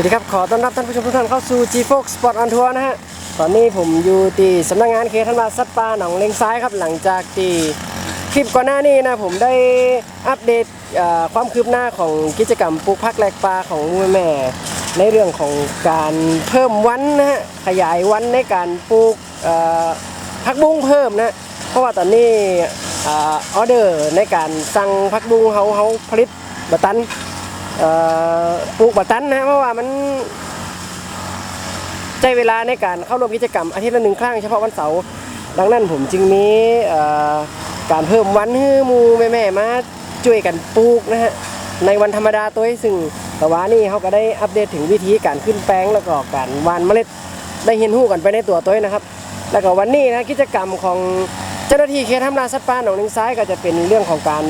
วัสดีครับ ขอต้อนรับท่านผู้ชมทุกท่านเข้าสู่ G Fox Sport on Tour นะฮะ ตอนนี้ผมอยู่ที่สำนักงานเขตธรรมราชสัตปาหนองเลงซ้ายครับ หลังจากที่คลิปก่อนหน้านี้นะผมได้อัปเดตความคืบหน้าของกิจกรรมปลูกพักแหลกปลาของมูแม่ ในเรื่องของการเพิ่มวันนะฮะ ขยายวันในการปลูกพักบุ้งเพิ่มนะ เพราะว่าตอนนี้ออเดอร์ในการสั่งพักบุ้งเขาเขาผลิตบะตัน ปลูกบัตันนะเพราะว่ามันใช้เวลาในการเข้าร่วมกิจกรรมอาทิตย์ละหนึ่งครั้งเฉพาะวันเสาร์ดังนั้นผมจึงมีการเพิ่มวันให้หมูแม่ๆมาช่วยกันปลูกนะฮะในวันธรรมดาตัวซึ่งแต่ว่านี่เขาก็ได้อัปเดตถึงวิธีการขึ้นแป้งแล้วก็การหวานเมล็ดได้เห็นหู้กันไปในตัวตัวนะครับ แล้วก็วันนี้นะกิจกรรมของเจ้าหน้าที่เขตทำลาสัตว์ป่าหนองเลงซ้ายก็จะเป็นเรื่องของการ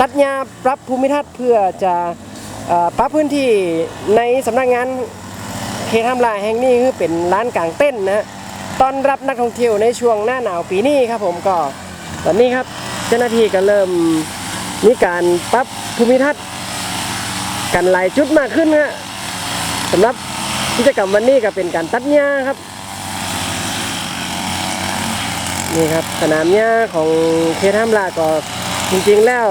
ตัดหญ้าปรับภูมิทัศน์เพื่อจะ ปรับพื้นที่ในสำนักงานเขตทำลายแห่งนี้คือเป็นร้านกลางเต้นนะฮะต้อนรับนักท่องเที่ยวในช่วงหน้าหนาวปีนี้ครับผมก็ตอนนี้ครับเจ้าหน้าที่ก็เริ่มมีการปรับภูมิทัศน์กันหลายจุดมากขึ้นนะฮะสำหรับกิจกรรมวันนี้ก็เป็นการตัดหญ้าครับนี่ครับสนามหญ้าของเขตทำลายก็จริงๆแล้ว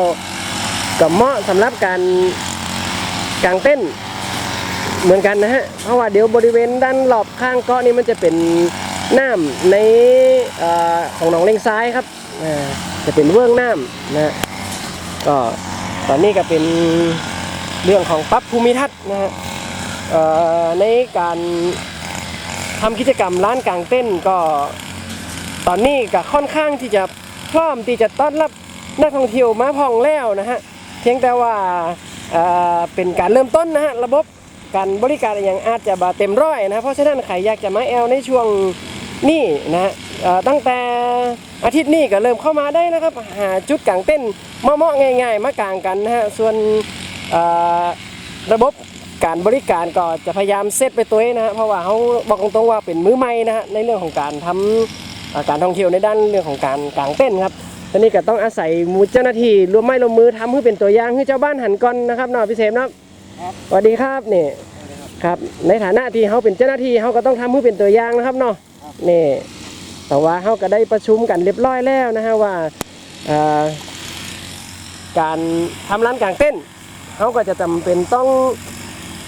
ก็เหมาะสำหรับการ กลางเต้นเหมือนกันนะฮะ เพราะว่าเดี๋ยวบริเวณด้านรอบข้างเกาะนี่มันจะเป็นน้ำในอของหนองเลงซ้ายครับจะเป็นเบื้องน้ำนะก็ตอนนี้ก็เป็นเรื่องของปรับภูมิทัศน์นะฮะในการทำกิจกรรมร้านกลางเต้นก็ตอนนี้ก็ค่อนข้างที่จะพร้อมที่จะต้อนรับนักท่องเที่ยวมาพองแล้วนะฮะเพียงแต่ว่า เป็นการเริ่มต้นนะฮะระบบการบริการอย่างอาจจะบาเต็มร้อยนะเพราะฉะนั้นใครอยากจะมาแอลในช่วงนี้นะฮะตั้งแต่อาทิตย์นี้ก็เริ่มเข้ามาได้นะครับหาจุดกลางเต้นเหมาะๆง่าย ๆ มากลางกันนะฮะส่วนระบบการบริการก็จะพยายามเซตไปตัวเองนะฮะเพราะว่าเขาบอกตรงๆว่าเป็นมือใหม่นะฮะในเรื่องของการทำเอ่อการท่องเที่ยวในด้านเรื่องของการกลางเต้นครับ อนนี้ก็ต้องอาศัยมูเจ้าหน้าที่รวมไม้รวมมือทำให้เป็นตัวอย่างให้เจ้าบ้านหันก่อนนะครับเนาะพี่เสมเนาะครับสวัสดีครับนี่ครับในฐานะที่เขาเป็นเจ้าหน้าที่เขาก็ต้องทำให้เป็นตัวอย่างนะครับเนาะนี่แต่ว่าเขาก็ได้ประชุมกันเรียบร้อยแล้วนะฮะว่าเอ่อการทำร้านกลางเต้นเขาก็จะจำเป็นต้อง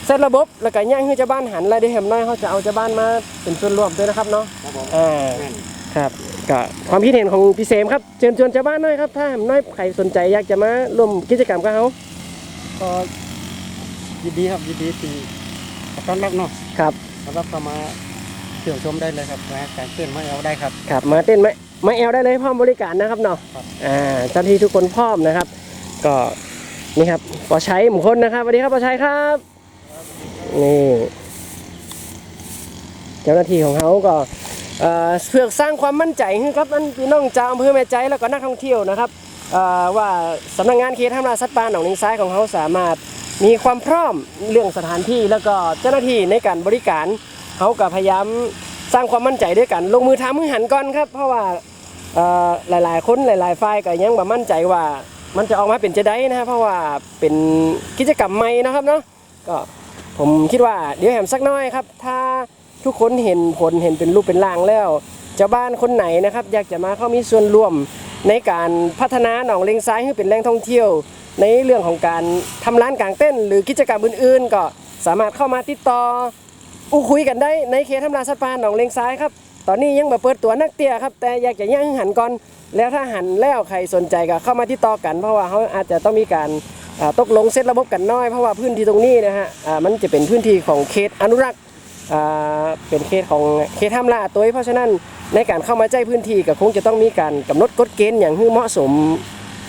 เซตระบบแล้วก็ย่างให้เจ้าบ้านหันรายได้เห็นน้อยเขาจะเอาเจ้าบ้านมาเป็นส่วนร่วมด้วยนะครับเนาะครับผมอ่า แม่น ครับก็ความคิดเห็นของพี่เสมครับเชิญชวนชาวบ้านหน่อยครับ ถ้าน้อยใครสนใจอยากจะมาร่วมกิจกรรมกับเขาก็ยินดีครับยินดีที่ต้อนรับเนาะครับต้อนรับเข้ามาเที่ยวชมได้เลยครับมาการเต้นมาเอาได้ครับครับ มาเต้นไหมมาแอลได้เลยพร้อมบริการนะครับเนาะครับอ่าเจ้าหน้าที่ทุกคนพร้อมนะครับ ก็นี่ครับปอชัยหมุคนนะครับสวัสดีครับปอชัยครับนี่เจ้าหน้าที่ของเขาก็ เพื่อสร้างความมั่นใจให้กับอันพี่น้องชาวอำเภอแม่ใจแล้วก็นักท่องเที่ยวนะครับว่าสำนักงานเขตทำลาสัตว์ป่าหนองนิงซ้ายของเขาสามารถมีความพร้อมเรื่องสถานที่แล้วก็เจ้าหน้าที่ในการบริการเขาก็พยายามสร้างความมั่นใจด้วยกัน ลงมือทำมือหันก่อนครับ เพราะว่าหลาย ๆ คนหลาย ๆ ฝ่ายก็ยังแบบมั่นใจว่ามันจะออกมาเป็นจะได้นะครับเพราะว่าเป็นกิจกรรมใหม่นะครับเนาะก็ผมคิดว่าเดี๋ยวแหมสักน้อยครับ ถ้า ทุกคนเห็นผลเห็นเป็นรูปเป็นร่างแล้วเจ้าบ้านคนไหนนะครับ อยากจะมาเข้ามีส่วนร่วมในการพัฒนาหนองเลงซ้ายให้เป็นแหล่งท่องเที่ยว ในเรื่องของการทำร้านกลางเต้น หรือกิจกรรมอื่น ๆ ก็สามารถเข้ามาติดต่ออู้คุยกันได้ในเขตทำลายสัตว์ป่าหนองเลงซ้ายครับตอนนี้ยังมาเปิดตัวนักเตี้ยครับ แต่อยากจะย่างหันก่อน แล้วถ้าหันแล้วใครสนใจก็เข้ามาติดต่อกัน เพราะว่าเขาอาจจะต้องมีการตกลงเซตระบบกันน้อยเพราะว่าพื้นที่ตรงนี้นะฮะมันจะเป็นพื้นที่ของเขตอนุรักษ์ เป็นเขตของเขตห้ามล่าตัวเองเพราะฉะนั้นในการเข้ามาใจพื้นที่ก็คงจะต้องมีการกำหนดกฎเกณฑ์อย่างให้เหมาะสม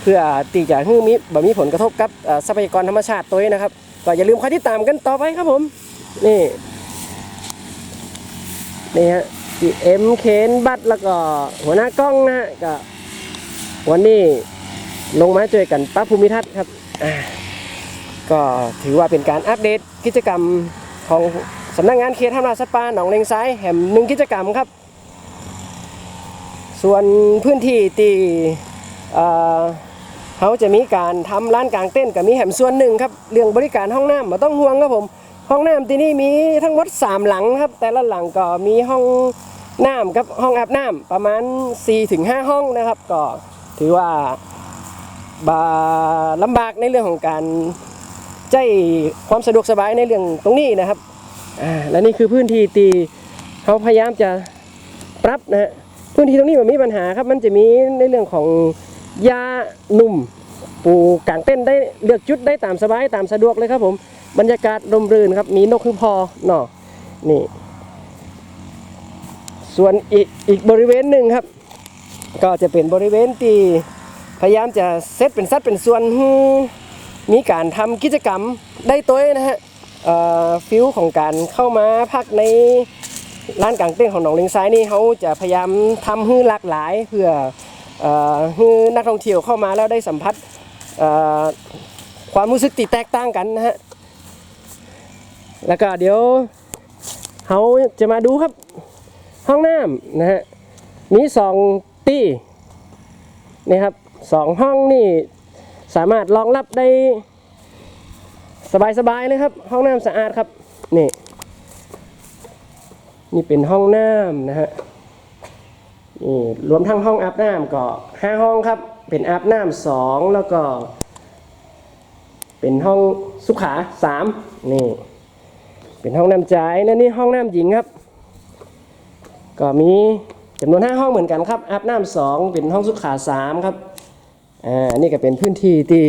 เพื่อที่จะให้มีบ่มีผลกระทบกับทรัพยากรธรรมชาติตัวเองนะครับก็อย่าลืมคอยติดตามกันต่อไปครับผมนี่นี่ฮะพี่เอ็มเคนบัตแล้วก็หัวหน้ากล้องนะฮะก็วันนี้ลงมาช่วยกันปรับภูมิทัศน์ครับก็ถือว่าเป็นการอัปเดตกิจกรรมของ สำนักงานเขตทำลาสัตว์ป่าหนองเลงซ้ายแห่งหนึ่งกิจกรรมครับ ส่วนพื้นที่ที่เขาจะมีการทำร้านกลางเต้นกับมีแหมส่วนหนึ่งครับเรื่องบริการห้องน้ำมาต้องห่วงครับผม ห้องน้ำที่นี่มีทั้งหมดสามหลังครับ แต่ละหลังก็มีห้องน้ำกับห้องอาบน้ำประมาณ4-5ถึง5ห้องนะครับ ก็ถือว่าบาลำบากในเรื่องของการใจความสะดวกสบายในเรื่องตรงนี้นะครับ อ่าและนี่คือพื้นที่ที่เขาพยายามจะปรับนะฮะพื้นที่ตรงนี้มันมีปัญหาครับมันจะมีในเรื่องของหญ้าหนุ่มปูกางเต้นได้เลือกจุดได้ตามสบายตามสะดวกเลยครับผมบรรยากาศร่มรื่นครับมีนกคือพอเนาะนี่ ส่วนอีกอีกบริเวณหนึ่งครับ ก็จะเป็นบริเวณที่พยายามจะเซตเป็นสัดเป็นส่วนมีการทำกิจกรรมได้ตัวนะฮะ ฟิลของการเข้ามาพักในร้านกางเต้นของหนองเลงซ้ายนี่เขาจะพยายามทำให้หลากหลาย เพื่อให้นักท่องเที่ยวเข้ามาแล้วได้สัมผัสความรู้สึกที่แตกต่างกันนะฮะแล้วก็เดี๋ยวเขาจะมาดูครับ ห้องน้ำนะฮะมีสองตี้นี่ครับสองห้องนี่สามารถรองรับได้ สบายๆเลยครับ ห้องน้ำสะอาดครับนี่นี่เป็นห้องน้ำนะฮะนี่รวมทั้งห้องอาบน้ำก็ห้าห้องครับ เป็นอาบน้ำสองแล้วก็ เป็นห้องสุขาสามนี่เป็นห้องน้ำใจและนี่ห้องน้ำหญิงครับ ก็มีจำนวนห้าห้องเหมือนกันครับอาบน้ำสองเป็นห้องสุขาสามครับอ่าอันนี้ก็เป็นพื้นที่ที่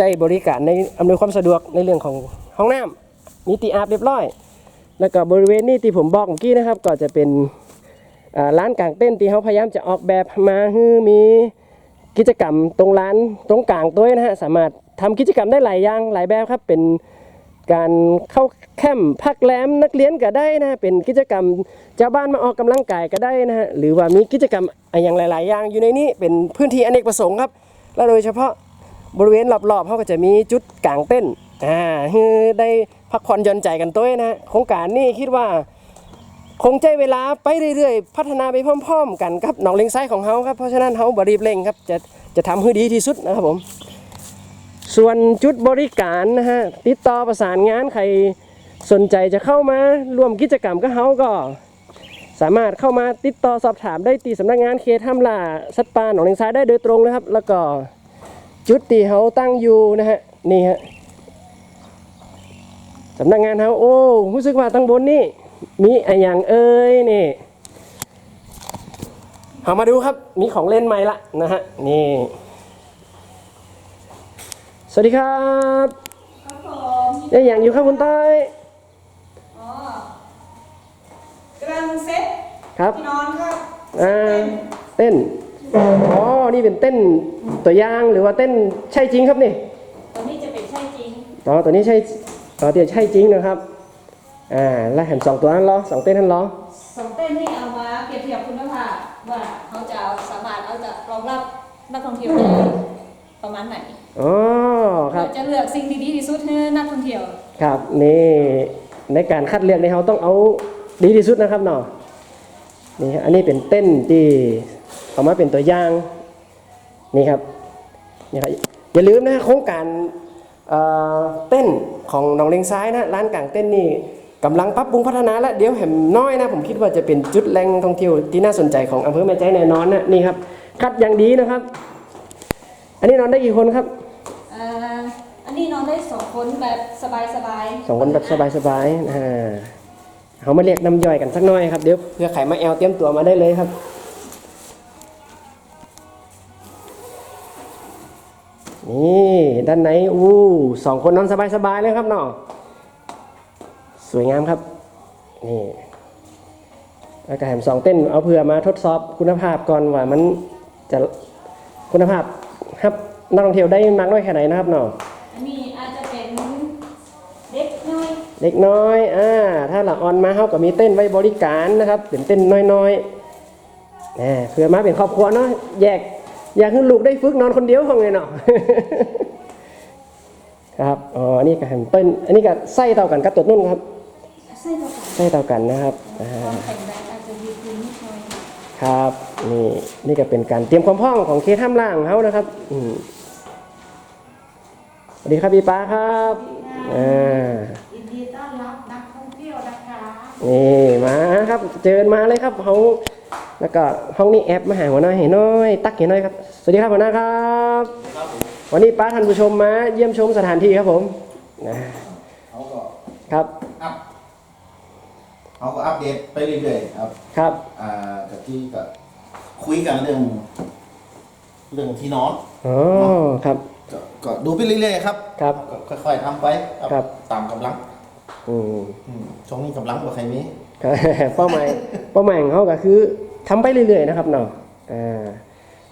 ใจบริการในอำนวยความสะดวกในเรื่องของห้องน้ำมีตีอาบเรียบร้อย แล้วก็บริเวณนี้ที่ผมบอกเมื่อกี้นะครับ ก็จะเป็นร้านกลางเต้นที่เขาพยายามจะออกแบบมาให้มีกิจกรรมตรงร้านตรงกลางตัวนะฮะสามารถทำกิจกรรมได้หลายอย่างหลายแบบครับ เป็นการเข้าแคมป์พักแรมนักเรียนก็ได้นะเป็นกิจกรรมเจ้าบ้านมาออกกำลังกายก็ได้นะฮะหรือว่ามีกิจกรรมอะไรอย่างหลาย ๆ อย่างอยู่ในนี้เป็นพื้นที่อเนกประสงค์ครับ และโดยเฉพาะ บริเวณรอบๆเขาก็จะมีจุดกลางเต้นอ่าให้ได้พักผ่อนหย่อนใจกันตัวนะฮะโครงการนี้คิดว่า คงใจเวลาไปเรื่อยๆ พัฒนาไปพร้อม ๆ กันครับหนองเลงไซของเขาครับเพราะฉะนั้นเขาบรีบเร่งครับจะจะทำให้ดีที่สุดนะครับผม ส่วนจุดบริการนะฮะติดต่อประสานงานใครสนใจจะเข้ามาร่วมกิจกรรมกับเขาก็สามารถเข้ามาติดต่อสอบถามได้ที่สำนักงานเขตห้ามล่าสัตว์ป่าหนองเลงไซได้โดยตรงนะครับ แล้วก็ จุดที่เขาตั้งอยู่นะฮะนี่ฮะสำนักงานเขาโอ้รู้สึกว่าตั้งบนนี่มีอะไรอย่างเอ้ยนี่เอามาดูครับมีของเล่นใหม่ละนะฮะนี่สวัสดีครับครับผมได้อย่างอยู่ครับคุณต้อยอ๋อกำลังเซ็ตครับที่นอนครับอ่าเต้น อ๋อ นี่เป็นเต้นตัวอย่างหรือว่าเต้นใช่จริงครับนี่ตัวนี้จะเป็นใช่จริงอ๋อตัวนี้ใช่อ๋อเดี๋ยวใช่จริงนะครับอ่าแล้วแหมสองตัวนั้นเหรอสองเต้นนั้นเหรอสองเต้นนี่เอามาเปรียบเทียบคุณภาพว่าเขาจะเอาสามารถเอาจะรองรับนักท่องเที่ยวได้ประมาณไหนอ๋อครับเพื่อจะเลือกสิ่งดีๆที่สุดให้นักท่องเที่ยวครับนี่ในการคัดเลือกในเขาต้องเอาดีที่สุดนะครับเนาะนี่ครับอันนี้เป็นเต้นที่ เอามาเป็นตัวอย่างนี่ครับนี่ครับอย่าลืมนะโครงการเอ่อเต้นของหนองเลงซ้ายนะร้านกลางเต้นนี่กำลังปรับปรุงพัฒนาและเดี๋ยวแหมน้อยนะ ผมคิดว่าจะเป็นจุดแหล่งท่องเที่ยวที่น่าสนใจของอำเภอแม่ใจแน่นอนนะนี่ครับคัดอย่างดีนะครับ อันนี้นอนได้กี่คนครับอ่าอันนี้นอนได้สองคนแบบสบายๆสองคนแบบสบายๆอ่าเขามาเรียกน้ำย่อยกันสักหน่อยครับเดี๋ยวเพื่อไขมาแอลเตรียมตัวมาได้เลยครับ นี่ด้านในอู้สองคนนอนสบายๆเลยครับเนาะสวยงามครับนี่แล้วก็แถมสองเต้นเอาเผื่อมาทดสอบคุณภาพก่อนว่ามันจะคุณภาพครับนักท่องเที่ยวได้มากน้อยแค่ไหนนะครับเนาะอันนี้อาจจะเป็นเด็กน้อยเล็กน้อยอ่าถ้าหลังออนมาเขาก็มีเต้นไว้บริการนะครับเป็นเต้นน้อยๆแหมเพื่อมาเป็นครอบครัวเนาะแยก อยากให้ลูกได้ฝึกนอนคนเดียวคงเลยเนาะครับอ๋ออันนี้ก็แฮมเปิ้ลอันนี้ก็ไส้เท่ากันกับตัวนุ่นครับไส้ประกาศไส้เท่ากันนะครับอ่าความแข็งแรงอาจจะยืดยืนนิดหน่อยครับนี่นี่ก็เป็นการเตรียมความพร้อมของเคท่ามล่างเขานะครับอืมสวัสดีครับพี่ป้าครับอ่ายินดีต้อนนี่มาครับ เจอมาเลยครับห้อง แล้วก็ห้องนี้แอปมาหาหัวหน้าเห็นน้อย ตักเห็นน้อยครับ สวัสดีครับหัวหน้าครับวันนี้ป้าท่านผู้ชมมาเยี่ยมชมสถานที่ครับผมนะเขาก็ครับอัพเขาก็อัปเดตไปเรื่อยๆครับ ครับอ่ากับที่ก็คุยกันเรื่อง เรื่องที่นอนอ๋อครับก็ก็ดูไปเรื่อยๆครับ ครับก็ค่อยๆทำไปครับตามกำลังอืมอืมช่วงนี้กำลังกว่าใครมีครับเป้าหมายเป้าหมายของเขาก็คือ ทำไปเรื่อยๆนะครับเนาะอ่า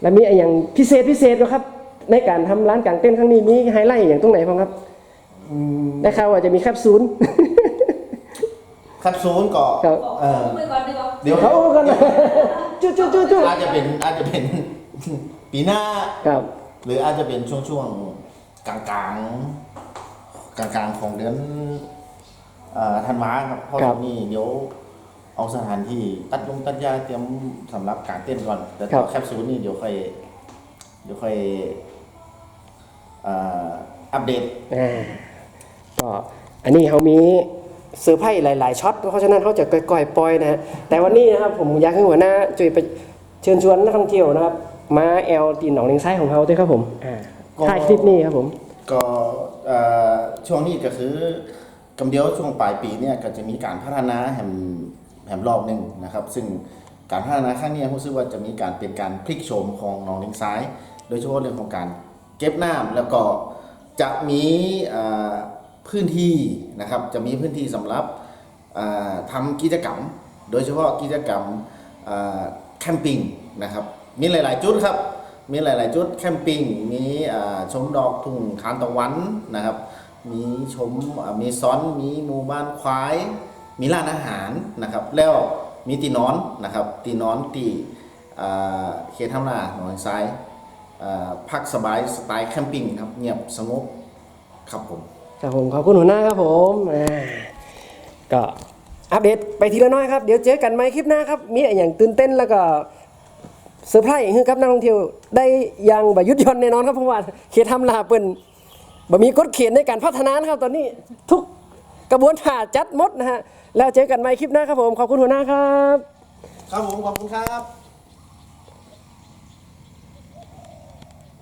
แล้วมีอะไรอย่างพิเศษพิเศษนะครับ ในการทำร้านกางเต้นท์ครั้งนี้มีไฮไลท์อย่างตรงไหนบ้างครับได้ข่าวว่าจะมีแคปซูลแคปซูลก็ครับเออมือก่อนดีกว่าเดี๋ยวเขากันนะจุ๊จุ๊จุ๊จุ๊อาจจะเป็นอาจจะเป็นปีหน้าครับ หรืออาจจะเป็นช่วงช่วงๆกลางกลางกลางกลางๆของเดือนเอ่อธันวาครับเพราะครับนี่เดี๋ยว เอาสถานที่ตัดลงตัดยาเตรียมสำหรับการเต้นก่อนแต่ครัตัวบแคปซูลนี่เดี๋ยวค่อยเดี๋ยวค่อยเอ่ออัปเดต อ่าก็อันนี้เขามีเซอร์ไพรส์หลาย ๆช็อตเพราะฉะนั้นเขาจะก่อยๆปล่อยนะฮะแต่วันนี้นะครับผมอยากให้หัวหน้าช่วยไปเชิญชวนนักท่องเที่ยวนะครับ มาแอลตีนหนองเลงซ้ายของเขาด้วยครับผมอ่าถ่ายคลิปนี้ครับผม ก็เอ่อช่วงนี้ก็คือกำเดียวช่วงปลายปีเนี่ยก็จะมีการพัฒนาแหม แหมรอบหนึ่งนะครับ ซึ่งการพัฒนาครั้งนี้รู้สึกว่าจะมีการเป็นการพลิกโฉมของหนองเลงซ้าย โดยเฉพาะเรื่องของการเก็บน้ำแล้วก็จะมีพื้นที่นะครับจะมีพื้นที่สำหรับเอ่อทำกิจกรรม โดยเฉพาะกิจกรรมแคมปิ้งนะครับมีหลาย ๆ จุดครับมีหลาย ๆ จุดแคมปิ้งมีชมดอกทุ่งทานตะวันนะครับมีชมมีซ้อนมีหมู่บ้านควาย มีร้านอาหารนะครับ แล้วมีตีนอนนะครับ ตีนอนตีอ่าเขตทำนาหนองทรายพักสบายสไตล์แคมปิ้งครับเงียบสงบครับผมครับผมขอบคุณหัวหน้าครับผมก็อัปเดตไปทีละน้อยครับ เดี๋ยวเจอกันใหม่คลิปหน้าครับ มีอย่างตื่นเต้นแล้วก็เซอร์ไพรส์ให้กับนักท่องเที่ยวได้ยังบยุดหย่อนแน่นอนครับเพราะว่าเขตทำลาเปิ้นบ่มีกฎเขียนในการพัฒนานะครับตอนนี้ทุก กระบวนการจัดมดนะฮะแล้วเจอกันใหม่คลิปหน้าครับผมขอบคุณหัวหน้าครับ ครับผมขอบคุณครับ